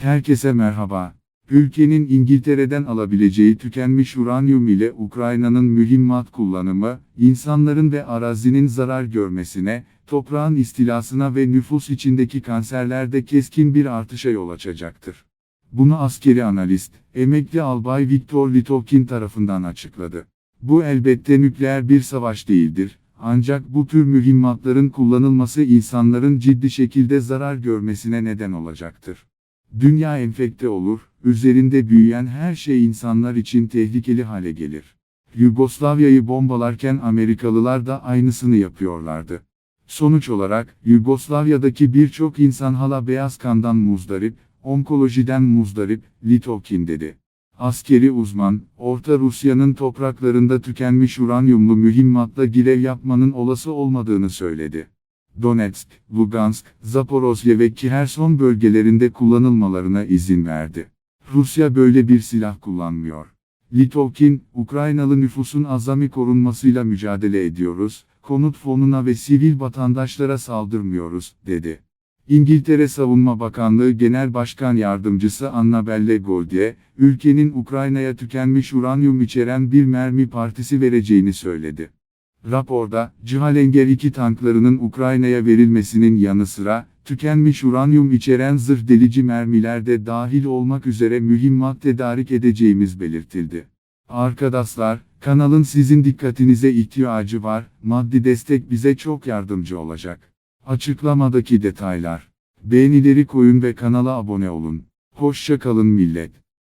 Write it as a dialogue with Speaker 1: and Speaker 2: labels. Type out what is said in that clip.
Speaker 1: Herkese merhaba. Ülkenin İngiltere'den alabileceği tükenmiş uranyum ile Ukrayna'nın mühimmat kullanımı, insanların ve arazinin zarar görmesine, toprağın istilasına ve nüfus içindeki kanserlerde keskin bir artışa yol açacaktır. Bunu askeri analist, emekli albay Viktor Litovkin tarafından açıkladı. Bu elbette nükleer bir savaş değildir, ancak bu tür mühimmatların kullanılması insanların ciddi şekilde zarar görmesine neden olacaktır. Dünya enfekte olur, üzerinde büyüyen her şey insanlar için tehlikeli hale gelir. Yugoslavya'yı bombalarken Amerikalılar da aynısını yapıyorlardı. Sonuç olarak, Yugoslavya'daki birçok insan hala beyaz kandan muzdarip, onkolojiden muzdarip, Litovkin dedi. Askeri uzman, Orta Rusya'nın topraklarında tükenmiş uranyumlu mühimmatla girev yapmanın olası olmadığını söyledi. Donetsk, Lugansk, Zaporozhye ve Kherson bölgelerinde kullanılmalarına izin verdi. Rusya böyle bir silah kullanmıyor. Litovkin, Ukraynalı nüfusun azami korunmasıyla mücadele ediyoruz, konut fonuna ve sivil vatandaşlara saldırmıyoruz, dedi. İngiltere Savunma Bakanlığı Genel Başkan Yardımcısı Annabelle Gaudie, ülkenin Ukrayna'ya tükenmiş uranyum içeren bir mermi partisi vereceğini söyledi. Raporda, Cihalenger 2 tanklarının Ukrayna'ya verilmesinin yanı sıra, tükenmiş uranyum içeren zırh delici mermiler de dahil olmak üzere mühimmat tedarik edeceğimiz belirtildi. Arkadaşlar, kanalın sizin dikkatinize ihtiyacı var, maddi destek bize çok yardımcı olacak. Açıklamadaki detaylar. Beğenileri koyun ve kanala abone olun. Hoşça kalın millet.